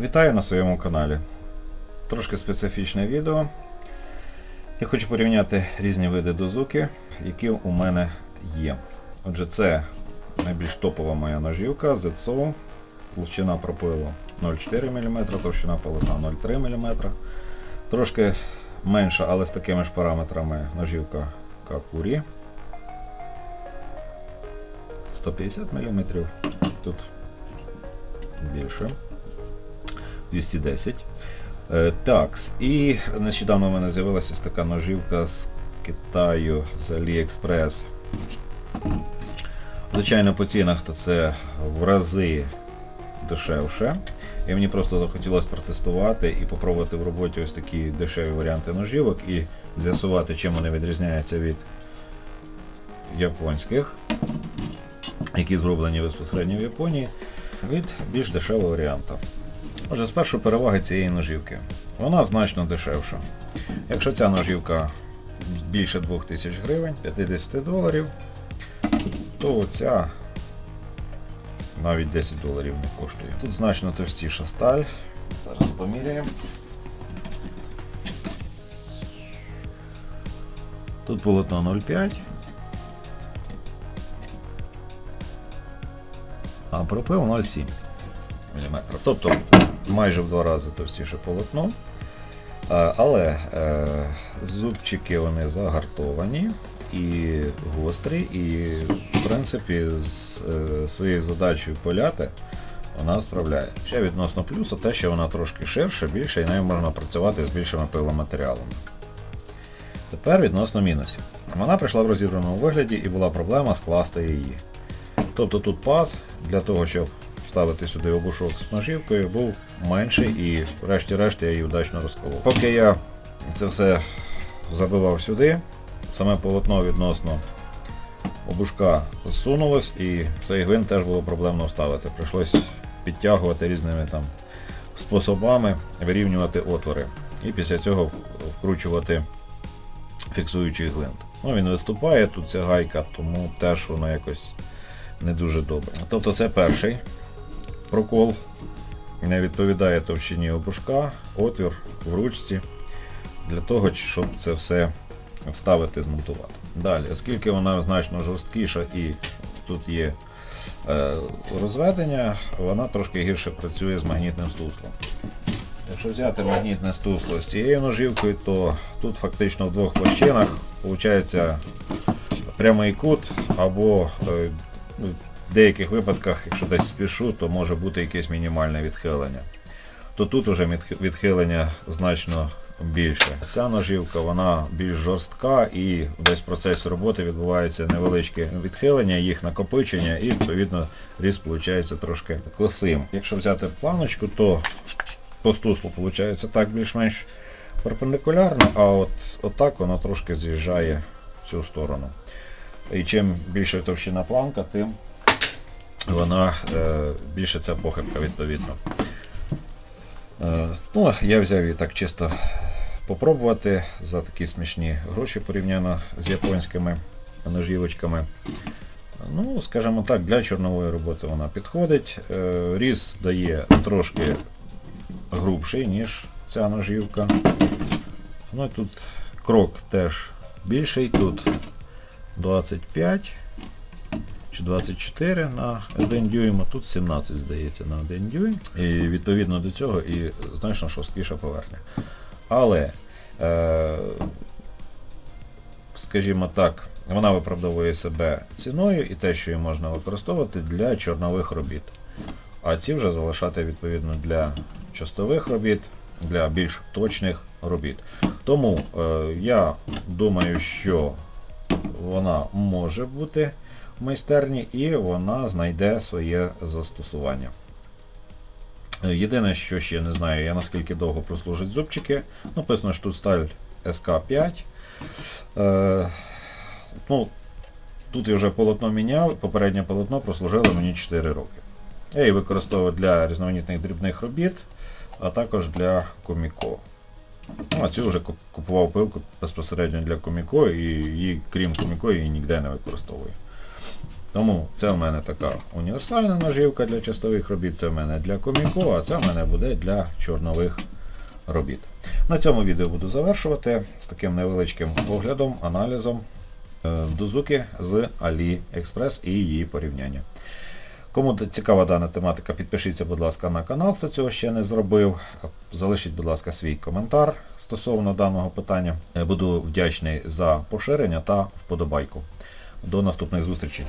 Вітаю на своєму каналі. Трошки специфічне відео. Я хочу порівняти різні види дозуки, які у мене є. Отже, це найбільш топова моя ножівка ZSO, толщина пропилу 0,4 мм, товщина полотна 0,3 мм. Трошки менша, але з такими ж параметрами ножівка Kakuri. 150 мм. Тут більше. 210. Е, так, і нещодавно в мене з'явилася ось така ножівка з Китаю з AliExpress. Звичайно, по цінах то це в рази дешевше. І мені просто захотілося протестувати і попробувати в роботі ось такі дешеві варіанти ножівок і з'ясувати, чим вони відрізняються від японських, які зроблені безпосередньо в Японії, від більш дешевого варіанту. Отже, спершу переваги цієї ножівки. Вона значно дешевша. Якщо ця ножівка більше 2000 гривень, 50 доларів, то ця навіть 10 доларів не коштує. Тут значно товстіша сталь. Зараз поміряємо. Тут полотно 0,5. А пропил 0,7 мм. Тобто майже в два рази товстіше полотно. Але е, зубчики вони загартовані і гострі, і в принципі з е, своєю задачею поляти вона справляється. Ще відносно плюсу, те, що вона трошки ширша, більша і нею можна працювати з більшими пиломатеріалами. Тепер відносно мінусів. Вона прийшла в розібраному вигляді і була проблема скласти її. Тобто тут паз для того, щоб вставити сюди обушок з ножівкою, був менший і врешті-решт я її удачно розколов. Поки я це все забивав сюди, саме полотно відносно обушка зсунулось і цей гвинт теж було проблемно вставити. Прийшлось підтягувати різними там способами, вирівнювати отвори. І після цього вкручувати фіксуючий гвинт. Ну, Він виступає, тут ця гайка, тому теж воно якось не дуже добре. Тобто це перший прокол, не відповідає товщині обушка, отвір в ручці, для того, щоб це все вставити, змонтувати. Далі, оскільки вона значно жорсткіша і тут є е, розведення, вона трошки гірше працює з магнітним стуслом. Якщо взяти магнітне стусло з цією ножівкою, то тут фактично в двох площинах виходить прямий кут, або е, ну, в деяких випадках, якщо десь спішу, то може бути якесь мінімальне відхилення. То тут уже відхилення значно більше. Ця ножівка вона більш жорстка і весь процес роботи відбувається невеличке відхилення, їх накопичення, і відповідно різ виходить трошки косим. Якщо взяти планочку, то по стуслу виходить так більш-менш перпендикулярно, а от отак воно трошки з'їжджає в цю сторону. І чим більша товщина планка, тим вона е, більше ця похибка відповідно. Е, ну, я взяв її так чисто попробувати за такі смішні гроші порівняно з японськими ножівочками. Ну, скажімо так, для чорнової роботи вона підходить. Е, Різ дає трошки грубший, ніж ця ножівка. Ну і тут крок теж більший, тут 25 чи 24 на 1 дюйм, а тут 17, здається, на 1 дюйм. І відповідно до цього і значно шорсткіша поверхня. Але, е, скажімо так, вона виправдовує себе ціною і те, що її можна використовувати для чорнових робіт. А ці вже залишати відповідно для частових робіт, для більш точних робіт. Тому е, я думаю, що вона може бути майстерні і вона знайде своє застосування. Е, Єдине, що ще не знаю, я наскільки довго прослужать зубчики. Написано, що тут сталь СК5. Е, ну, тут я вже полотно міняв, попереднє полотно прослужило мені 4 роки. Я її використовую для різноманітних дрібних робіт, а також для коміко. Ну, а цю вже купував пилку безпосередньо для коміко і її, крім коміко, її ніде не використовую. Тому це в мене така універсальна наживка для чистових робіт, це в мене для коміку, а це в мене буде для чорнових робіт. На цьому відео буду завершувати з таким невеличким оглядом, аналізом е, дозуки з AliExpress і її порівняння. Кому цікава дана тематика, підпишіться, будь ласка, на канал, хто цього ще не зробив. Залишіть, будь ласка, свій коментар стосовно даного питання. Е, Буду вдячний за поширення та вподобайку. До наступних зустрічей.